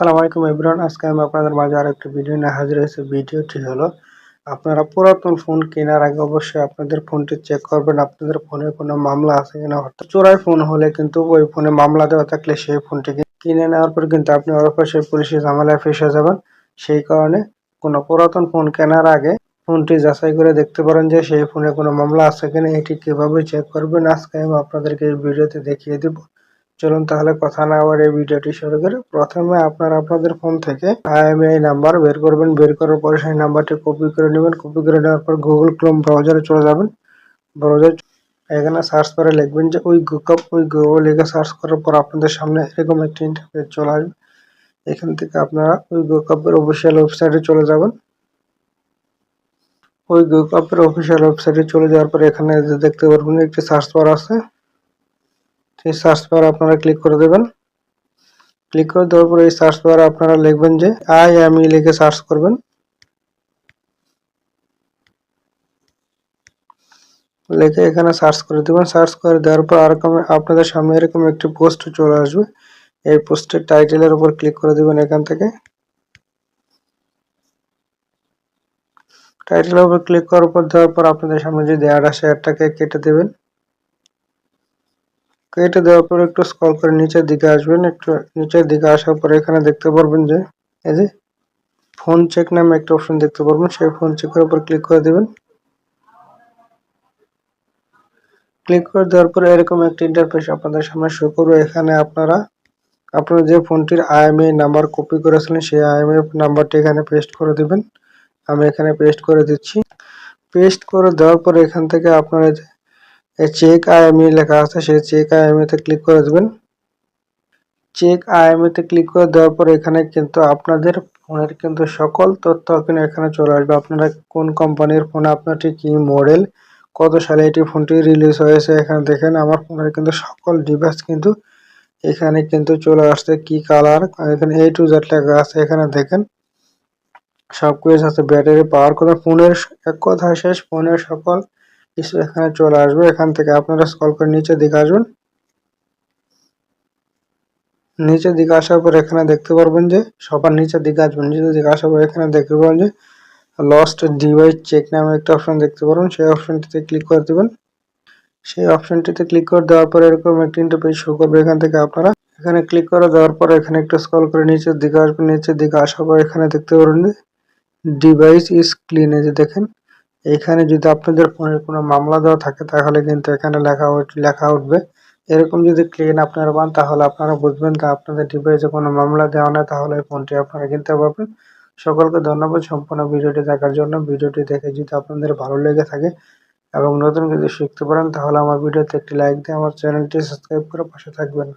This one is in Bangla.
আসসালামু আলাইকুম আজকে আমি আপনাদের মাঝে আর একটা ভিডিও নিয়ে হাজির হয়েছি। ভিডিওটি হলো, আপনারা পুরাতন ফোন কেনার আগে অবশ্যই আপনাদের ফোনটি চেক করবেন, আপনাদের ফোনে কোনো মামলা আছে কিনা, অর্থাৎ চোরাই ফোন হলে কিন্তু ওই ফোনে মামলা দেওয়া থাকলে সেই ফোনটি কিনে নেওয়ার পর কিন্তু আপনি অবশ্যই পুলিশের ঝামেলায় ফেসে যাবেন। সেই কারণে কোনো পুরাতন ফোন কেনার আগে ফোনটি যাচাই করে দেখতে পারেন যে সেই ফোনে কোনো মামলা আছে কিনা, এটি কীভাবে চেক করবেন। আজকে আমি আপনাদেরকে এই ভিডিওতে দেখিয়ে দেবো। চলুন তাহলে কথা না আবার এই ভিডিওটি শুরু করে। প্রথমে আপনারা আপনাদের ফোন থেকে আইএমআই নাম্বার বের করবেন। বের করার পরে সেই নাম্বারটি কপি করে নেবেন। কপি করে নেওয়ার পর গুগল ক্রোম ব্রাউজারে চলে যাবেন। ব্রাউজার এখানে সার্চ করে লিখবেন যে ওই গুকপ ওই গুগল লিখে সার্চ করার পর আপনাদের সামনে এরকম একটি ইন্টারফেস চলে আসবে। এখান থেকে আপনারা ওই গুকপের অফিসিয়াল ওয়েবসাইটে চলে যাবেন। ওই গুকপের অফিসিয়াল ওয়েবসাইটে চলে যাওয়ার পর এখানে দেখতে পারবেন একটি সার্চ বার আছে। সেই সার্চ বার আপনারা ক্লিক করে দেবেন। ক্লিক করে দেওয়ার পরে এই সার্চ বারে আপনারা লিখবেন যে আই এম ই লিখে সার্চ করবেন। লিখে এখানে সার্চ করে দেবেন। সার্চ করে দেওয়ার পর এরকম আপনাদের সামনে এরকম একটি পোস্ট চলে আসবে। এই পোস্টের টাইটেলের উপর ক্লিক করে দেবেন এখান থেকে। টাইটেলের উপর ক্লিক করার পর, দেওয়ার পর আপনাদের সামনে যে অ্যাড আসে অ্যাডটাকে কেটে দেবেন। কেটে দেওয়ার পর একটু স্কল করে নিচের দিকে আসবেন, একটু নিচের দিকে আসার পর এখানে দেখতে পারবেন যে, এই যে ফোন চেক নামে একটা অপশন দেখতে পারবেন, সেই ফোন চেকের উপর ক্লিক করে দেবেন। ক্লিক করে দেওয়ার পর এরকম একটা ইন্টারফেস আপনাদের সামনে শো করবে, এখানে আপনারা আপনারা যে ফোনটির আইএমআই নাম্বার কপি করেছিলেন, সেই আইএমআই নাম্বারটি এখানে পেস্ট করে দিবেন। আমি এখানে পেস্ট করে দিচ্ছি। পেস্ট করে দেওয়ার পর এখান থেকে আপনারা চেক আইএমই লেখা আছে, সেই চেক তে ক্লিক করে দেবেন। চেক তে ক্লিক করে দেওয়ার পর এখানে কিন্তু আপনাদের ফোনের কিন্তু সকল তথ্য কিন্তু এখানে চলে আসবে। আপনারা কোন কোম্পানির ফোন আপনারটি কি মডেল কত সালে এটি ফোনটি রিলিজ হয়েছে এখানে দেখেন, আমার ফোনের কিন্তু সকল ডিভাইস কিন্তু এখানে কিন্তু চলে আসছে, কি কালার এখানে এ টু জেড লেখা আছে, এখানে দেখেন। সব কিছু আছে ব্যাটারি পাওয়ার কথা ফোনের এক কথা শেষ, ফোনের সকল এখানে চলে আসবে, এখান থেকে আপনারা স্কল করে নিচে দিকে আসবেন নিচের দিকে আসার পর এখানে দেখতে পারবেন যে সবার নিচের দিকে আসবেন নিচের দিকে আসার পর এখানে দেখতে পাবেন যে লস্ট ডিভাইস চেক নামে একটা অপশন দেখতে পারবেন, সেই অপশনটিতে ক্লিক করে দেবেন। সেই অপশনটিতে ক্লিক করে দেওয়ার পর এরকম একটি ইন্টারপেজ শো করবে, এখান থেকে আপনারা এখানে ক্লিক করে দেওয়ার পর এখানে একটু স্ক্রল করে নিচের দিকে আসবেন, নিচের দিকে আসার পর এখানে দেখতে পারবেন যে ডিভাইস ইজ ক্লিন এই যে দেখেন। এখানে যদি আপনাদের ফোনের কোনো মামলা দেওয়া থাকে, তাহলে কিন্তু এখানে লেখা লেখা উঠবে। এরকম যদি ক্লিন আপনারা পান, তাহলে আপনারা বুঝবেন যে আপনাদের ডিভাইসে কোনো মামলা দেওয়া নেই, তাহলে এই ফোনটি আপনারা কিনতে পারবেন। সকলকে ধন্যবাদ সম্পূর্ণ ভিডিওটি দেখার জন্য। ভিডিওটি দেখে যদি আপনাদের ভালো লেগে থাকে এবং নতুন কিছু শিখতে পারেন, তাহলে আমার ভিডিওতে একটি লাইক দিয়ে আমার চ্যানেলটি সাবস্ক্রাইব করে পাশে থাকবেন।